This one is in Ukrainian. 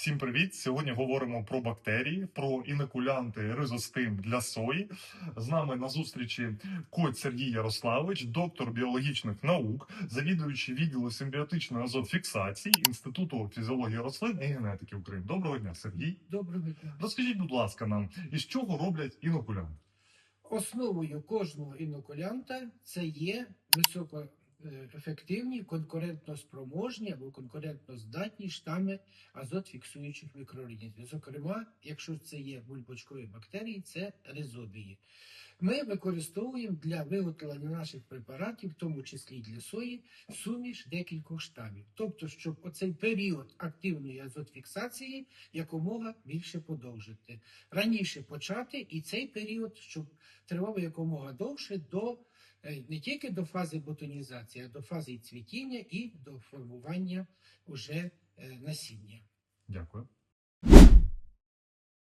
Всім привіт! Сьогодні говоримо про бактерії, про інокулянти ризостим для сої. З нами на зустрічі Коть Сергій Ярославович, доктор біологічних наук, завідуючий відділу симбіотичної азотфіксації Інституту фізіології рослин і генетики України. Доброго дня, Сергій. Доброго дня. Розкажіть, будь ласка, нам із чого роблять інокулянти? Основою кожного інокулянта це є високоефективні, конкурентноспроможні або конкурентноздатні штами азотфіксуючих мікроорганізмів. Зокрема, якщо це є бульбочкові бактерії, це ризобії. Ми використовуємо для виготовлення наших препаратів, в тому числі і для сої, суміш декількох штамів. Тобто, щоб оцей період активної азотфіксації якомога більше подовжити. Раніше почати і цей період, щоб тривав якомога довше до е, не тільки до фази бутонізації, а до фази цвітіння і до формування уже е, насіння. Дякую.